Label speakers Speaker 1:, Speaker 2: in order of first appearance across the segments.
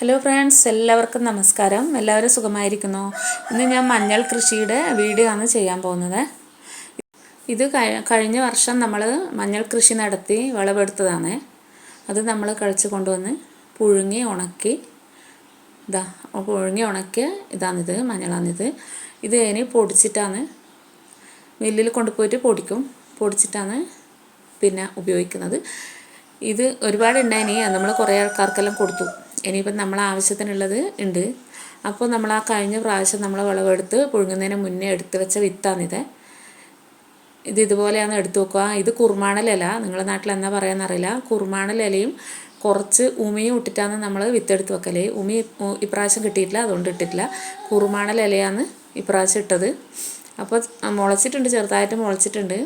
Speaker 1: Hello friends എല്ലാവർക്കും നമസ്കാരം. എല്ലാവരും സുഖമായിരിക്കുന്നു? ഇന്ന് ഞാൻ മഞ്ഞൾ കൃഷിയുടെ വീഡിയോ ആണ് ചെയ്യാൻ പോകുന്നത്. ഇത് കഴിഞ്ഞ വർഷം നമ്മൾ മഞ്ഞൾ കൃഷി നടത്തി വിളവെടുത്തതാണ്. അത് നമ്മൾ കഴിച്ച് കൊണ്ടുവന്ന് പുഴുങ്ങി ഉണക്കി ഇതാ പുഴുങ്ങി ഉണക്കിയ ഇതാണിത് മഞ്ഞളാണിത്. ഇത് ഇനി പൊടിച്ചിട്ടാണ് മില്ലിൽ കൊണ്ടുപോയിട്ട് പൊടിക്കും. പൊടിച്ചിട്ടാണ് പിന്നെ ഉപയോഗിക്കുന്നത്. ഇത് ഒരുപാട് ഉണ്ടായിനി നമ്മൾ കുറേ ആൾക്കാർക്കെല്ലാം കൊടുത്തു. ഇനിയിപ്പം നമ്മൾ ആവശ്യത്തിനുള്ളത് ഉണ്ട്. അപ്പോൾ നമ്മൾ ആ കഴിഞ്ഞ പ്രാവശ്യം നമ്മൾ വിളവെടുത്ത് പുഴുങ്ങുന്നതിന് മുന്നേ എടുത്ത് വെച്ച വിത്താണിത് ഇത്. ഇതുപോലെയാണ് എടുത്തു വെക്കുക. ഇത് കുർമാണലില നിങ്ങളുടെ നാട്ടിൽ എന്നാ പറയാമെന്നറിയില്ല കുർമാണലിലയും കുറച്ച് ഉമിയും ഇട്ടിട്ടാണ് നമ്മൾ വിത്തെടുത്ത് വെക്കൽ. ഉമി ഇപ്രാവശ്യം കിട്ടിയിട്ടില്ല അതുകൊണ്ട് ഇട്ടിട്ടില്ല. കുറുമാണലിലയാണ് ഇപ്രാവശ്യം ഇട്ടത്. അപ്പോൾ മുളച്ചിട്ടുണ്ട് ചെറുതായിട്ട് മുളച്ചിട്ടുണ്ട്.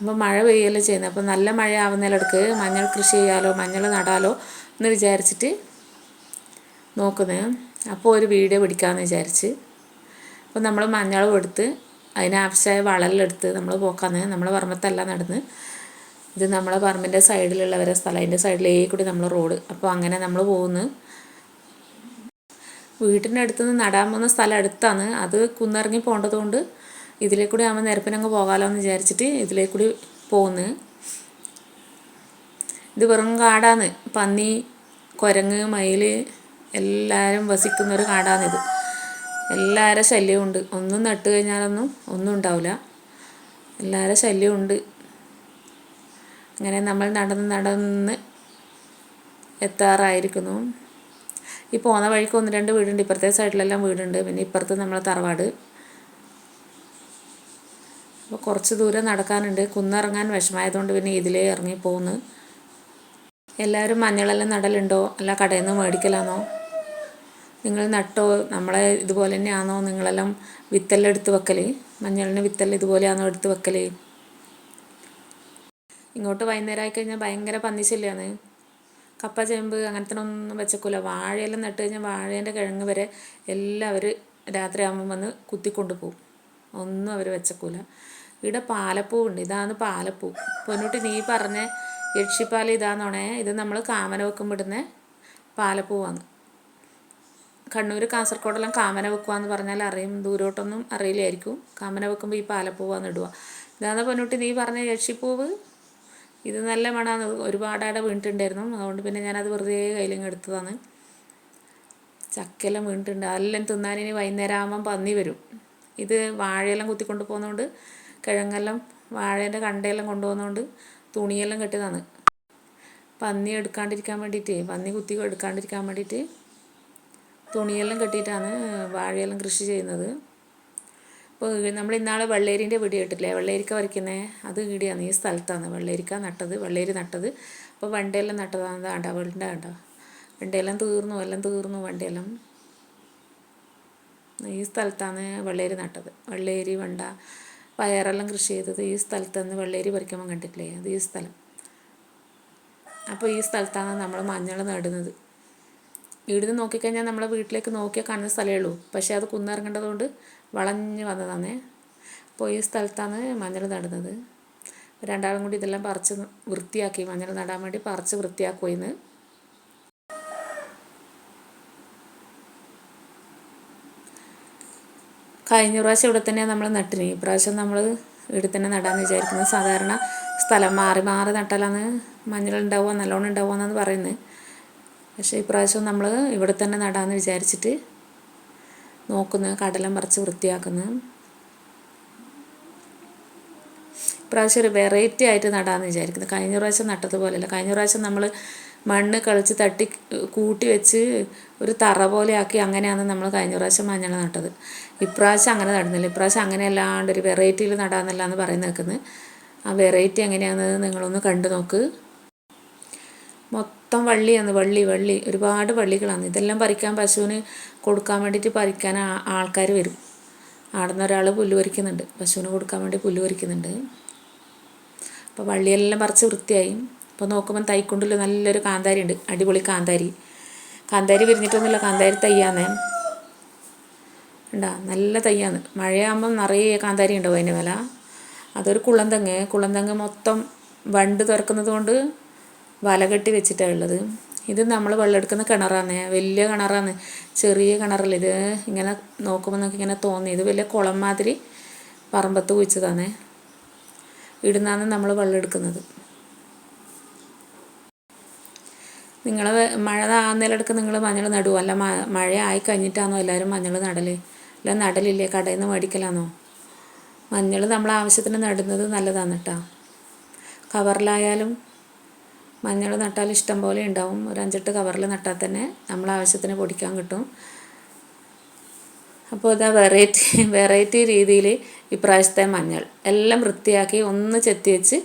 Speaker 1: അപ്പോൾ മഴ പെയ്യല്ലോ ചെയ്യുന്നത്. അപ്പോൾ നല്ല മഴ ആവുന്നതിലടക്ക് മഞ്ഞൾ കൃഷി ചെയ്യാലോ മഞ്ഞൾ നടാലോ എന്ന് വിചാരിച്ചിട്ട് നോക്കുന്നത് അപ്പോൾ ഒരു വീഡിയോ പിടിക്കാമെന്ന് വിചാരിച്ച്. അപ്പോൾ നമ്മൾ മഞ്ഞളും എടുത്ത് അതിനാവശ്യമായ വളലെടുത്ത് നമ്മൾ പോക്കാന്ന്. നമ്മളെ പറമ്പത്തല്ല നടന്ന്. ഇത് നമ്മളെ പറമ്പിന്റെ സൈഡിലുള്ളവരെ സ്ഥലം. അതിന്റെ സൈഡിലേക്ക് കൂടി നമ്മൾ റോഡ്. അപ്പോൾ അങ്ങനെ നമ്മൾ പോകുന്നു വീട്ടിന്റെ അടുത്ത് നടാൻ പോകുന്ന സ്ഥലം അടുത്താണ്. അത് കുന്നിറങ്ങി പോകേണ്ടതുകൊണ്ട് ഇതിലേ കൂടി ആകുമ്പോൾ നിരപ്പിനങ്ങ് പോകാമല്ലോ എന്ന് വിചാരിച്ചിട്ട് ഇതിലേ കൂടി പോകുന്നു ഇത് വെറും കാടാണ് പന്നി കുരങ്ങ് മയിൽ എല്ലാവരും വസിക്കുന്ന ഒരു കാടാണിത് എല്ലാവരുടെ ശല്യമുണ്ട് ഒന്നും നട്ട് കഴിഞ്ഞാലൊന്നും ഒന്നും ഉണ്ടാവില്ല. എല്ലാവരുടെ ശല്യമുണ്ട് അങ്ങനെ നമ്മൾ നടന്ന് നടന്ന് എത്താറായിരിക്കുന്നു. ഈ പോകുന്ന വഴിക്ക് ഒന്ന് രണ്ട് വീടുണ്ട്. ഇപ്പുറത്തെ സൈഡിലെല്ലാം വീടുണ്ട്. പിന്നെ ഇപ്പുറത്ത് നമ്മളെ തറവാട്. അപ്പോൾ കുറച്ച് ദൂരം നടക്കാനുണ്ട്. കുന്നിറങ്ങാൻ വിഷമായതുകൊണ്ട് പിന്നെ ഇതിലേ ഇറങ്ങി പോകുന്നു എല്ലാവരും മഞ്ഞളെല്ലാം നടലുണ്ടോ? അല്ല കടയിൽ നിന്ന് മേടിക്കലാണോ നിങ്ങൾ നട്ടോ നമ്മളെ ഇതുപോലെ തന്നെയാണോ നിങ്ങളെല്ലാം വിത്തെല്ലാം എടുത്ത് വെക്കൽ? മഞ്ഞളിന് വിത്തെല്ലാം ഇതുപോലെയാണോ എടുത്ത് വെക്കൽ? ഇങ്ങോട്ട് വൈകുന്നേരം ആയിക്കഴിഞ്ഞാൽ ഭയങ്കര പന്നിശല്യമാണ് കപ്പ ചേമ്പ് അങ്ങനത്തെ ഒന്നും വെച്ചേക്കൂല. വാഴയെല്ലാം നട്ട് കഴിഞ്ഞാൽ വാഴേന്റെ കിഴങ്ങ് വരെ എല്ലാവരും രാത്രിയാകുമ്പോൾ വന്ന് കുത്തിക്കൊണ്ട് പോകും ഒന്നും അവർ വെച്ചേക്കൂല. ഇവിടെ പാലപ്പൂവുണ്ട്. ഇതാണ് പാലപ്പൂ. പൊന്നോട്ട് നീ പറഞ്ഞ യക്ഷിപ്പാല ഇതാന്നോണേ. ഇത് നമ്മൾ കാമന വെക്കുമ്പോൾ ഇടുന്ന പാലപ്പൂവാണ് കണ്ണൂർ കാസർഗോഡെല്ലാം കാമന വെക്കുക എന്ന് പറഞ്ഞാൽ അറിയും. ദൂരോട്ടൊന്നും അറിയില്ലായിരിക്കും. കാമന വെക്കുമ്പോൾ ഈ പാലപ്പൂവാന്ന് ഇടുക ഇതാന്ന് പൊന്നുട്ടി നീ പറഞ്ഞ യക്ഷിപ്പൂവ്? ഇത് നല്ല മണമാണ് ഒരുപാടാടെ വീണിട്ടുണ്ടായിരുന്നു. അതുകൊണ്ട് പിന്നെ ഞാനത് വെറുതെ കയ്യിലും എടുത്തതാണ്. ചക്കയെല്ലാം വീണിട്ടുണ്ട്. അതെല്ലാം തിന്നാൻ ഇനി വൈകുന്നേരം ആകുമ്പം പന്നി വരും. ഇത് വാഴയെല്ലാം കുത്തിക്കൊണ്ട് പോകുന്നതുകൊണ്ട് കിഴങ്ങെല്ലാം വാഴേന്റെ കണ്ടയെല്ലാം കൊണ്ടുപോകുന്നതുകൊണ്ട് തുണിയെല്ലാം കെട്ടിയതാണ്. പന്നി എടുക്കാണ്ടിരിക്കാൻ വേണ്ടിയിട്ട് പന്നി കുത്തി എടുക്കാണ്ടിരിക്കാൻ വേണ്ടിയിട്ട് തുണിയെല്ലാം കെട്ടിയിട്ടാണ് വാഴയെല്ലാം കൃഷി ചെയ്യുന്നത്. ഇപ്പോൾ നമ്മൾ ഇന്നാളെ വെള്ളേരിന്റെ വീട് കേട്ടില്ലേ? വെള്ളേരിക്ക വരയ്ക്കുന്നത് അത് വീടിയാണ് ഈ സ്ഥലത്താണ് വെള്ളേരിക്ക നട്ടത് വെള്ളേരി നട്ടത്. അപ്പോൾ വണ്ടയെല്ലാം നട്ടതാണ്. വേണ്ട വെണ്ട വേണ്ട വണ്ടയെല്ലാം തീർന്നു എല്ലാം തീർന്നു വണ്ടയെല്ലാം. ഈ സ്ഥലത്താണ് വെള്ളേരി നട്ടത്. വെള്ളേരി വണ്ട പയറെല്ലാം കൃഷി ചെയ്തത് ഈ സ്ഥലത്ത് നിന്ന് വെള്ളേരി പറിക്കുമ്പോൾ കണ്ടിട്ടില്ലേ? അത് ഈ സ്ഥലം. അപ്പോൾ ഈ സ്ഥലത്താണ് നമ്മൾ മഞ്ഞൾ നടുന്നത്. ഇവിടുന്ന് നോക്കിക്കഴിഞ്ഞാൽ നമ്മളെ വീട്ടിലേക്ക് നോക്കിയാൽ കാണുന്ന സ്ഥലമേ ഉള്ളൂ. പക്ഷേ അത് കുന്നിറങ്ങേണ്ടതുകൊണ്ട് വളഞ്ഞ് വന്നതാണ്. അപ്പോൾ ഈ സ്ഥലത്താണ് മഞ്ഞൾ നടുന്നത്. രണ്ടാളും കൂടി ഇതെല്ലാം പറിച്ച് വൃത്തിയാക്കി. മഞ്ഞൾ നടാൻ വേണ്ടി പറിച്ച് വൃത്തിയാക്കുമെന്ന് കഴിഞ്ഞ പ്രാവശ്യം ഇവിടെ തന്നെയാണ് നമ്മൾ നട്ടിന്. ഈ പ്രാവശ്യം നമ്മൾ ഇവിടെ തന്നെ നടാമെന്ന് വിചാരിക്കുന്നത് സാധാരണ സ്ഥലം മാറി മാറി നട്ടാലാണ് മഞ്ഞൾ ഉണ്ടാവുക നല്ലോണം ഉണ്ടാവുക എന്നാണ് പറയുന്നത്. പക്ഷേ ഇപ്രാവശ്യം നമ്മൾ ഇവിടെ തന്നെ നടാമെന്ന് വിചാരിച്ചിട്ട് നോക്കുന്നു കടലം പറിച്ച് വൃത്തിയാക്കുന്നു. ഇപ്രാവശ്യം ഒരു വെറൈറ്റി ആയിട്ട് നടാമെന്ന് വിചാരിക്കുന്നത് കഴിഞ്ഞ പ്രാവശ്യം നട്ടതുപോലെയല്ല. കഴിഞ്ഞ പ്രാവശ്യം നമ്മൾ മണ്ണ് കളിച്ച് തട്ടി കൂട്ടി വെച്ച് ഒരു തറ പോലെ ആക്കി അങ്ങനെയാണ് നമ്മൾ കഴിഞ്ഞ പ്രാവശ്യം മഞ്ഞൾ നട്ടത്. ഇപ്രാവശ്യം അങ്ങനെ നടുന്നില്ല. ഇപ്രാവശ്യം അങ്ങനെ അല്ലാണ്ട് ഒരു വെറൈറ്റിയിൽ നടാമെന്നല്ലാന്ന് എന്ന് പറയുന്നത് നിൽക്കുന്നത് ആ വെറൈറ്റി എങ്ങനെയാണെന്ന് നിങ്ങളൊന്ന് കണ്ടു നോക്ക്. മൊത്തം വള്ളിയാണ് വള്ളി വള്ളി. ഒരുപാട് വള്ളികളാണ്. ഇതെല്ലാം പറിക്കാൻ പശുവിന് കൊടുക്കാൻ വേണ്ടിയിട്ട് പറിക്കാൻ ആൾക്കാർ വരും. ആടുന്ന ഒരാൾ പുല്ല് പറിക്കുന്നുണ്ട്. പശുവിന് കൊടുക്കാൻ വേണ്ടി പുല്ല് പറിക്കുന്നുണ്ട്. അപ്പോൾ വള്ളിയെല്ലാം പറിച്ച് വൃത്തിയായി. അപ്പോൾ നോക്കുമ്പോൾ തൈക്കുണ്ടിൽ നല്ലൊരു കാന്താരി ഉണ്ട് അടിപൊളി കാന്താരി. കാന്താരി വിരിഞ്ഞിട്ടൊന്നുമില്ല. കാന്താരി തയ്യാന്നേ ഉണ്ടാ നല്ല തയ്യാന്ന് മഴയാകുമ്പം നിറയെ കാന്താരി ഉണ്ടാവും അതിന്റെ വില അതൊരു കുളന്തങ്ങ്. കുളന്തങ്ങ് മൊത്തം വണ്ട് തുറക്കുന്നത് കൊണ്ട് വല കെട്ടി വെച്ചിട്ടാണ് ഉള്ളത്. ഇത് നമ്മൾ വെള്ളമെടുക്കുന്ന കിണറാണ് വലിയ കിണറാണ് ചെറിയ കിണറല്ല ഇത്? ഇങ്ങനെ നോക്കുമ്പോൾ നമുക്ക് ഇങ്ങനെ തോന്നി. ഇത് വലിയ കുളം മാതിരി പറമ്പത്ത് കുഴിച്ചതാണ് ഇടുന്നാണ് നമ്മൾ വെള്ളം എടുക്കുന്നത് നിങ്ങൾ മഴ ആകുന്നതിലെടുക്ക് നിങ്ങൾ മഞ്ഞൾ നടുവോ? അല്ല മഴ ആയി കഴിഞ്ഞിട്ടാണോ എല്ലാവരും മഞ്ഞൾ നടൽ? അല്ല നടലില്ലേ? കടയിൽ നിന്ന് മേടിക്കലാണോ മഞ്ഞൾ നമ്മൾ ആവശ്യത്തിന് നടുന്നത് നല്ലതാണ് കേട്ടോ കവറിലായാലും മഞ്ഞൾ നട്ടാൽ ഇഷ്ടം പോലെ ഉണ്ടാവും. ഒരു അഞ്ചെട്ട് കവറിൽ നട്ടാൽ തന്നെ നമ്മൾ ആവശ്യത്തിന് പൊടിക്കാൻ കിട്ടും. അപ്പോൾ ഇതാ വെറൈറ്റി വെറൈറ്റി രീതിയിൽ ഇപ്രാവശ്യത്തെ മഞ്ഞൾ. എല്ലാം വൃത്തിയാക്കി ഒന്ന് ചെത്തി വെച്ച്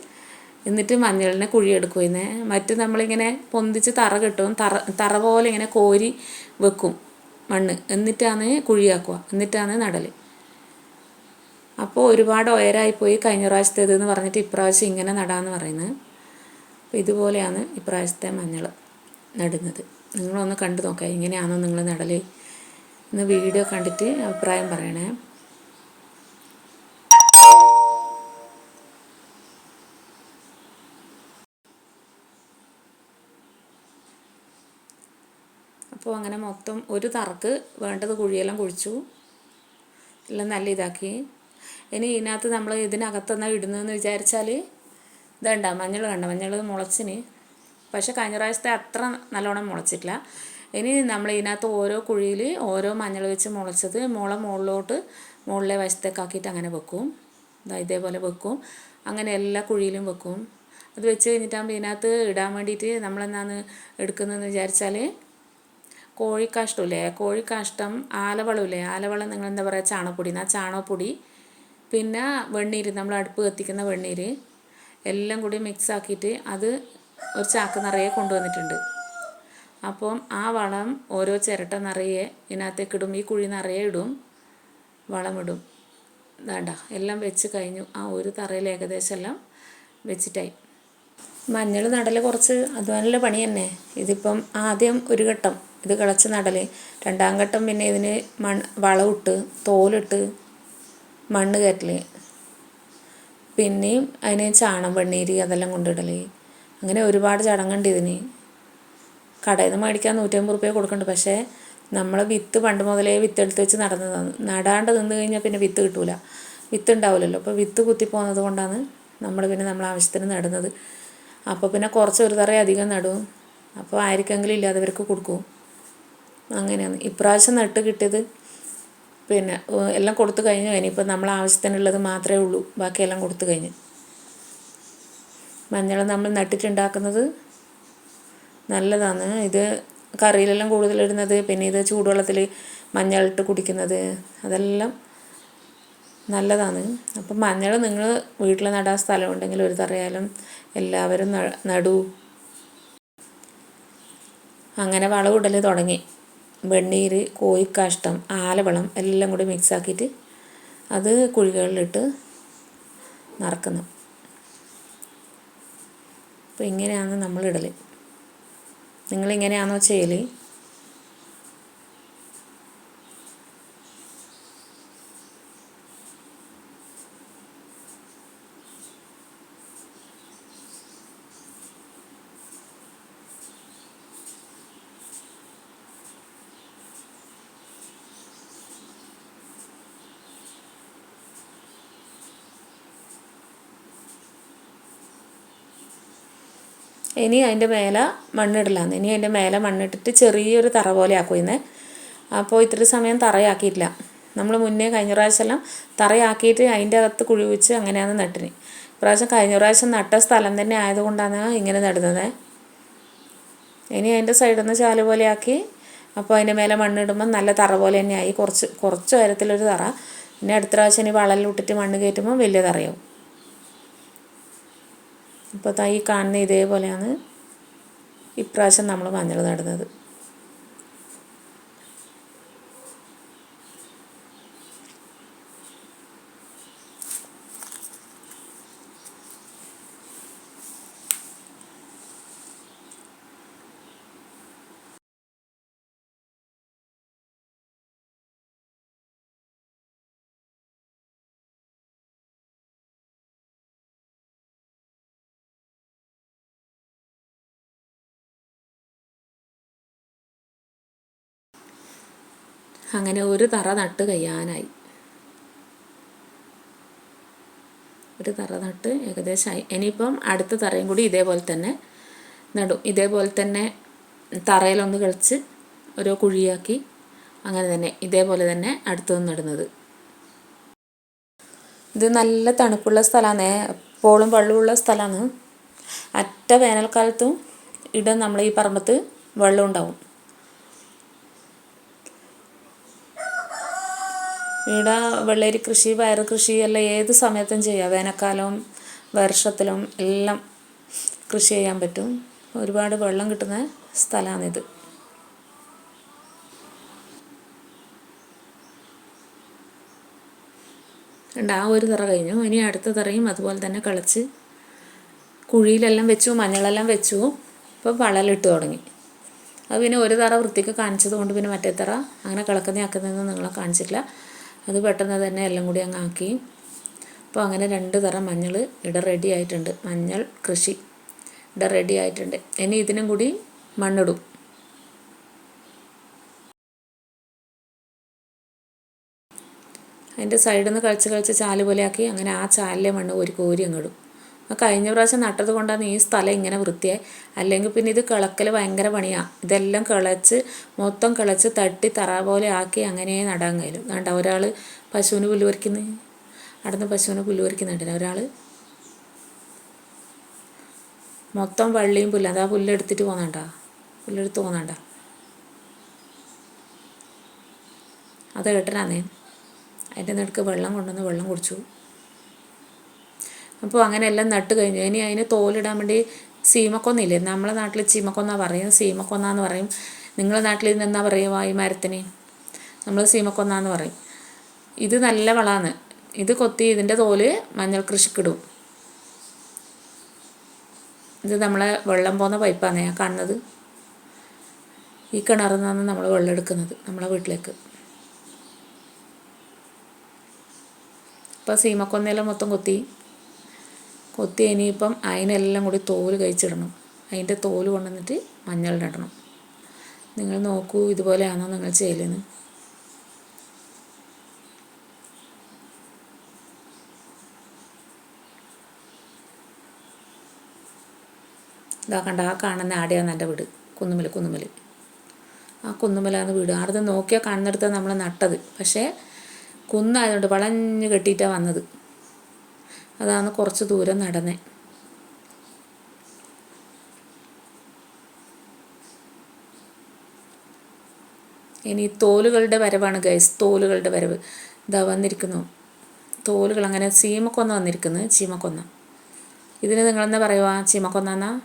Speaker 1: എന്നിട്ട് മഞ്ഞളിനെ കുഴിയെടുക്കുമെന്ന് മറ്റ് നമ്മളിങ്ങനെ പൊന്തിച്ച് തറ കിട്ടും. തറ തറ പോലെ ഇങ്ങനെ കോരി വെക്കും മണ്ണ്. എന്നിട്ടാണ് കുഴിയാക്കുക. എന്നിട്ടാണ് നടൽ. അപ്പോൾ ഒരുപാട് ഉയരായിപ്പോയി കഴിഞ്ഞ പ്രാവശ്യത്തേതെന്ന് പറഞ്ഞിട്ട് ഇപ്രാവശ്യം ഇങ്ങനെ നടാമെന്ന് പറയുന്നത്. അപ്പോൾ ഇതുപോലെയാണ് ഇപ്രാവശ്യത്തെ മഞ്ഞൾ നടുന്നത്. നിങ്ങളൊന്ന് കണ്ടു നോക്കാം എങ്ങനെയാണോ നിങ്ങൾ നടൽ ഇന്ന് വീഡിയോ കണ്ടിട്ട് അഭിപ്രായം പറയണേ. അപ്പോൾ അങ്ങനെ മൊത്തം ഒരു തറക്ക് വേണ്ടത് കുഴിയെല്ലാം കുഴിച്ചു. എല്ലാം നല്ല ഇതാക്കി. ഇനി ഇതിനകത്ത് നമ്മൾ ഇതിനകത്തെന്നാ ഇടുന്നതെന്ന് വിചാരിച്ചാൽ ഇതണ്ട. മഞ്ഞൾ കണ്ട? മഞ്ഞൾ മുളച്ചിന്. പക്ഷെ കഴിഞ്ഞ പ്രാവശ്യത്തെ അത്ര നല്ലോണം മുളച്ചിട്ടില്ല. ഇനി നമ്മൾ ഇതിനകത്ത് ഓരോ കുഴിയിൽ ഓരോ മഞ്ഞൾ വെച്ച് മുളച്ചത് മുള മുകളിലോട്ട് മുകളിലെ വശത്തേക്കാക്കിയിട്ട് അങ്ങനെ വെക്കും. ഇതാ ഇതേപോലെ വെക്കും. അങ്ങനെ എല്ലാ കുഴിയിലും വെക്കും. അത് വെച്ച് കഴിഞ്ഞിട്ടാകുമ്പോൾ ഇതിനകത്ത് ഇടാൻ വേണ്ടിയിട്ട് നമ്മളെന്നാന്ന് എടുക്കുന്നതെന്ന് വിചാരിച്ചാൽ കോഴിക്കാഷ്ടമില്ലേ? കോഴിക്കാഷ്ടം ആലവളമില്ലേ? ആലവളം നിങ്ങൾ എന്താ പറയുക? ചാണകപ്പൊടി. എന്നാൽ ചാണകപ്പൊടി പിന്നെ വെണ്ണീര്. നമ്മൾ അടുപ്പ് കത്തിക്കുന്ന വെണ്ണീര്. എല്ലാം കൂടി മിക്സ് ആക്കിയിട്ട് അത് ഒരു ചാക്ക് നിറയെ കൊണ്ടുവന്നിട്ടുണ്ട്. അപ്പം ആ വളം ഓരോ ചിരട്ട നിറയെ ഇതിനകത്തേക്ക് ഇടും ഈ കുഴി നിറയെ ഇടും. വളമിടും. വേണ്ട എല്ലാം വെച്ച് കഴിഞ്ഞു. ആ ഒരു തറയിൽ ഏകദേശം എല്ലാം വെച്ചിട്ടായി. മഞ്ഞൾ നടൽ കുറച്ച് അധ്വാനുള്ള പണി തന്നെ. ഇതിപ്പം ആദ്യം ഒരു ഘട്ടം ഇത് കിളച്ച് നടൽ. രണ്ടാം ഘട്ടം പിന്നെ ഇതിന് മൺ വളമിട്ട് തോലിട്ട് മണ്ണ് കയറ്റൽ പിന്നെയും അതിന് ചാണം വെണ്ണീര് അതെല്ലാം കൊണ്ടിടൽ അങ്ങനെ ഒരുപാട് ചടങ്ങുണ്ട് ഇതിന്. കടയിൽ നിന്ന് മേടിക്കാൻ നൂറ്റമ്പത് റുപ്യ കൊടുക്കുന്നുണ്ട് പക്ഷേ നമ്മൾ വിത്ത് പണ്ട് മുതലേ വിത്ത് എടുത്ത് വെച്ച് നടന്നതാണ് നടാണ്ട് നിന്ന് കഴിഞ്ഞാൽ പിന്നെ വിത്ത് കിട്ടൂല. വിത്ത് ഉണ്ടാവില്ലല്ലോ അപ്പോൾ വിത്ത് കുത്തിപ്പോകുന്നത് കൊണ്ടാണ് നമ്മൾ പിന്നെ നമ്മൾ ആവശ്യത്തിന് നടുന്നത്. അപ്പോൾ പിന്നെ കുറച്ച് ഒരു തറ അധികം നടും. അപ്പോൾ ആർക്കെങ്കിലും ഇല്ലാത്തവർക്ക് കൊടുക്കും. അങ്ങനെയാണ്. ഇപ്രാവശ്യം നട്ട് കിട്ടിയത് പിന്നെ എല്ലാം കൊടുത്തു കഴിഞ്ഞു. ഇനിയിപ്പോൾ നമ്മൾ ആവശ്യത്തിനുള്ളത് മാത്രമേ ഉള്ളൂ. ബാക്കിയെല്ലാം കൊടുത്തു കഴിഞ്ഞു. മഞ്ഞൾ നമ്മൾ നട്ടിട്ടുണ്ടാക്കുന്നത് നല്ലതാണ്. ഇത് കറിയിലെല്ലാം കൂടുതലിടുന്നത് പിന്നെ ഇത് ചൂടുവെള്ളത്തിൽ മഞ്ഞളിട്ട് കുടിക്കുന്നത് അതെല്ലാം നല്ലതാണ്. അപ്പം മഞ്ഞൾ നിങ്ങൾ വീട്ടിൽ നടാൻ സ്ഥലമുണ്ടെങ്കിൽ ഒരു തറയാലും എല്ലാവരും നടൂ. അങ്ങനെ വളവിടൽ തുടങ്ങി. വെണ്ണീര് കോഴിക്കാഷ്ടം ആലവളം എല്ലാം കൂടി മിക്സ് ആക്കിയിട്ട് അത് കുഴികളിലിട്ട് നറക്കുന്നു. അപ്പോൾ ഇങ്ങനെയാണ് നമ്മൾ ഇടൽ നിങ്ങളിങ്ങനെയാണോ ചെയ്യൽ ഇനി അതിന്റെ മേലെ മണ്ണിടലാന്ന്. ഇനി അതിന്റെ മേലെ മണ്ണിട്ടിട്ട് ചെറിയൊരു തറ പോലെ ആക്കുമെന്ന്. അപ്പോൾ ഇത്ര സമയം തറയാക്കിയിട്ടില്ല. നമ്മൾ മുന്നേ കഴിഞ്ഞ പ്രാവശ്യമെല്ലാം തറയാക്കിയിട്ട് അതിന്റെ അകത്ത് കുഴി വെച്ച് അങ്ങനെയാണ് നട്ടിന്. ഇപ്രാവശ്യം കഴിഞ്ഞ പ്രാവശ്യം നട്ട സ്ഥലം തന്നെ ആയതുകൊണ്ടാണ് ഇങ്ങനെ നടുന്നത്. ഇനി അതിന്റെ സൈഡിൽ നിന്ന് ചാൽ പോലെ ആക്കി അപ്പോൾ അതിന്റെ മേലെ മണ്ണിടുമ്പോൾ നല്ല തറ പോലെ തന്നെ ആയി കുറച്ച് കുറച്ച് ഉയരത്തിലൊരു തറ. പിന്നെ അടുത്ത പ്രാവശ്യം ഇനി വളലിലിട്ടിട്ട് മണ്ണ് കയറ്റുമ്പോൾ വലിയ തറയാവും. ഇപ്പോൾ തൈ കാണുന്ന ഇതേപോലെയാണ് ഇപ്രാവശ്യം നമ്മൾ മഞ്ഞൾ നടുന്നത്. അങ്ങനെ ഒരു തറ നട്ട് കഴിയാനായി. ഒരു തറ നട്ട് ഏകദേശമായി ഇനിയിപ്പം അടുത്ത തറയും കൂടി ഇതേപോലെ തന്നെ നടും. ഇതേപോലെ തന്നെ തറയിലൊന്ന് കളിച്ച് ഓരോ കുഴിയാക്കി അങ്ങനെ തന്നെ ഇതേപോലെ തന്നെ അടുത്തത് നടുന്നത്. ഇത് നല്ല തണുപ്പുള്ള സ്ഥലമാണ്. എപ്പോഴും വെള്ളമുള്ള സ്ഥലമാണ്. അറ്റ വേനൽക്കാലത്തും ഇവിടെ നമ്മൾ ഈ പറമ്പത്ത് വെള്ളം ഉണ്ടാവും ഇവിടെ വെള്ളരി കൃഷി പയർ കൃഷി എല്ലാം ഏത് സമയത്തും ചെയ്യാം. വേനൽക്കാലവും വർഷത്തിലും എല്ലാം കൃഷി ചെയ്യാൻ പറ്റും. ഒരുപാട് വെള്ളം കിട്ടുന്ന സ്ഥലമാണിത്. ഉണ്ട് ആ ഒരു തറ കഴിഞ്ഞു. ഇനി അടുത്ത തറയും അതുപോലെ തന്നെ കളിച്ച് കുഴിയിലെല്ലാം വെച്ചു മഞ്ഞളെല്ലാം വെച്ചു. ഇപ്പോൾ വളലിട്ട് തുടങ്ങി. അത് പിന്നെ ഒരു തറ വൃത്തിക്ക് കാണിച്ചത് കൊണ്ട് പിന്നെ മറ്റേ തറ അങ്ങനെ കിളക്കുന്ന ആക്കുന്നതെന്ന് നിങ്ങളെ കാണിച്ചിട്ടില്ല. അത് പെട്ടെന്ന് തന്നെ എല്ലാം കൂടി അങ്ങ് ആക്കി. അപ്പോൾ അങ്ങനെ രണ്ട് തരം മഞ്ഞൾ ഇവിടെ റെഡി ആയിട്ടുണ്ട്. മഞ്ഞൾ കൃഷി ഇവിടെ റെഡി ആയിട്ടുണ്ട്. ഇനി ഇതിനും കൂടി മണ്ണിടും. അതിന്റെ സൈഡിൽ നിന്ന് കളിച്ച് കളിച്ച് ചാൽ പോലെയാക്കി. അങ്ങനെ ആ ചാലിലെ മണ്ണ് ഒരു കോരി അങ്ങിടും കഴിഞ്ഞ പ്രാവശ്യം നട്ടത് കൊണ്ടാണ് ഈ സ്ഥലം ഇങ്ങനെ വൃത്തിയായി. അല്ലെങ്കിൽ പിന്നെ ഇത് കിളക്കൽ ഭയങ്കര പണിയാണ് ഇതെല്ലാം കിളച്ച് മൊത്തം കിളച്ച് തട്ടി തറ പോലെ ആക്കി അങ്ങനെ നടാൻ കഴിയും. കണ്ട ഒരാൾ പശുവിന് പുല്ല് പറിക്കുന്നു? അവിടുന്ന് പശുവിന് പുല്ല് പറിക്കുന്നുണ്ടല്ലോ ഒരാൾ മൊത്തം വള്ളിയും പുല്ല്. അതാ പുല്ലെടുത്തിട്ട് പോകുന്നുണ്ട പുല്ലെടുത്ത് പോകുന്നുണ്ട അത് കേട്ടനാന്നേ അതിന്റെ നടുക്ക് വെള്ളം കൊണ്ടുവന്ന് വെള്ളം കുടിച്ചു. അപ്പോൾ അങ്ങനെ എല്ലാം നട്ട് കഴിഞ്ഞു. ഇനി അതിന് തോലിടാൻ വേണ്ടി സീമക്കൊന്നില്ലേ നമ്മളെ നാട്ടിൽ ചീമക്കൊന്ന പറയും സീമക്കൊന്നാന്ന് പറയും. നിങ്ങളെ നാട്ടിൽ നിന്നാ പറയുക? ഈ മരത്തിന്. നമ്മൾ സീമക്കൊന്നാന്ന് പറയും. ഇത് നല്ല വളമാണ്. ഇത് കൊത്തി ഇതിന്റെ തോൽ മഞ്ഞൾ കൃഷിക്കിടും. ഇത് നമ്മളെ വെള്ളം പോകുന്ന പൈപ്പാണ് ഞാൻ കാണുന്നത്. ഈ കിണറിൽ നിന്നാണ് നമ്മൾ വെള്ളം എടുക്കുന്നത് നമ്മളെ വീട്ടിലേക്ക്. ഇപ്പോൾ സീമക്കൊന്നയെല്ലാം മൊത്തം കൊത്തി. കൊത്തി ഇനിയിപ്പം അതിനെല്ലാം കൂടി തോൽ കഴിച്ചിടണം. അതിന്റെ തോൽ കൊണ്ടുവന്നിട്ട് മഞ്ഞളിടണം നിങ്ങൾ നോക്കൂ ഇതുപോലെയാണോ നിങ്ങൾ ചെയ്യലെന്ന് ഇതാ കണ്ട ആ കാണുന്ന ആടെയാണ് എന്റെ വീട്. കുന്നുമൽ കുന്നുമൽ. ആ കുന്നുമലാണ് വീട്. ആടുന്ന് നോക്കിയാൽ കാണുന്നിടത്താണ് നമ്മൾ നട്ടത്. പക്ഷേ കുന്നായതുകൊണ്ട് വളഞ്ഞ് കെട്ടിയിട്ടാണ് വന്നത്. അതാണ് കുറച്ച് ദൂരം നടന്നേ. ഇനി തോലുകളുടെ വരവാണ് ഗൈസ് തോലുകളുടെ വരവ്. ഇതാ വന്നിരിക്കുന്നു. തോലുകൾ അങ്ങനെ ചീമക്കൊന്ന വന്നിരിക്കുന്നു ചീമക്കൊന്ന. ഇതിന് നിങ്ങളെന്താ പറയുക ചീമക്കൊന്ന എന്നാ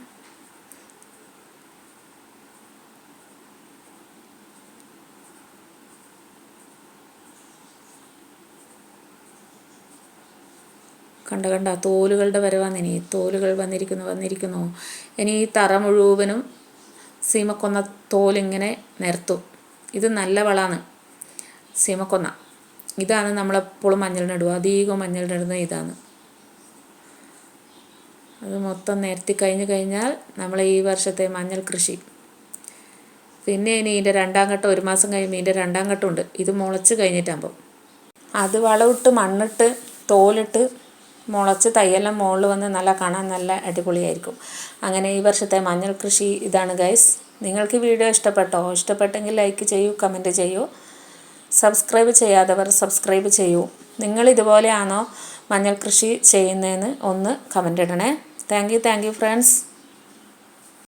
Speaker 1: കണ്ട കണ്ട തോലുകളുടെ വരവാന്ന് ഇനി തോലുകൾ വന്നിരിക്കുന്നു വന്നിരിക്കുന്നു. ഇനി ഈ തറ മുഴുവനും സീമക്കൊന്ന തോലിങ്ങനെ നിരത്തും. ഇത് നല്ല വളമാണ് സീമക്കൊന്ന. ഇതാണ് നമ്മളെപ്പോഴും മഞ്ഞളിനിടുക അധികം മഞ്ഞളിനിടുന്ന ഇതാണ്. അത് മൊത്തം നിരത്തി കഴിഞ്ഞ് കഴിഞ്ഞാൽ നമ്മൾ ഈ വർഷത്തെ മഞ്ഞൾ കൃഷി. പിന്നെ ഇനി ഇതിന്റെ രണ്ടാം ഘട്ടം ഒരു മാസം കഴിയുമ്പോൾ ഇതിന്റെ രണ്ടാം ഘട്ടമുണ്ട്. ഇത് മുളച്ച് കഴിഞ്ഞിട്ടാകുമ്പോൾ അത് വളമിട്ട് മണ്ണിട്ട് തോലിട്ട് മുളച്ച് തയ്യെല്ലാം മുകളിൽ വന്ന് നല്ല കാണാൻ നല്ല അടിപൊളിയായിരിക്കും. അങ്ങനെ ഈ വർഷത്തെ മഞ്ഞൾ കൃഷി ഇതാണ് ഗൈസ്. നിങ്ങൾക്ക് വീഡിയോ ഇഷ്ടപ്പെട്ടോ? ഇഷ്ടപ്പെട്ടെങ്കിൽ ലൈക്ക് ചെയ്യൂ കമന്റ് ചെയ്യൂ. സബ്സ്ക്രൈബ് ചെയ്യാത്തവർ സബ്സ്ക്രൈബ് ചെയ്യൂ. നിങ്ങൾ ഇതുപോലെയാണോ മഞ്ഞൾ കൃഷി ചെയ്യുന്നതെന്ന് ഒന്ന് കമന്റ് ഇടണേ. Thank you thank you friends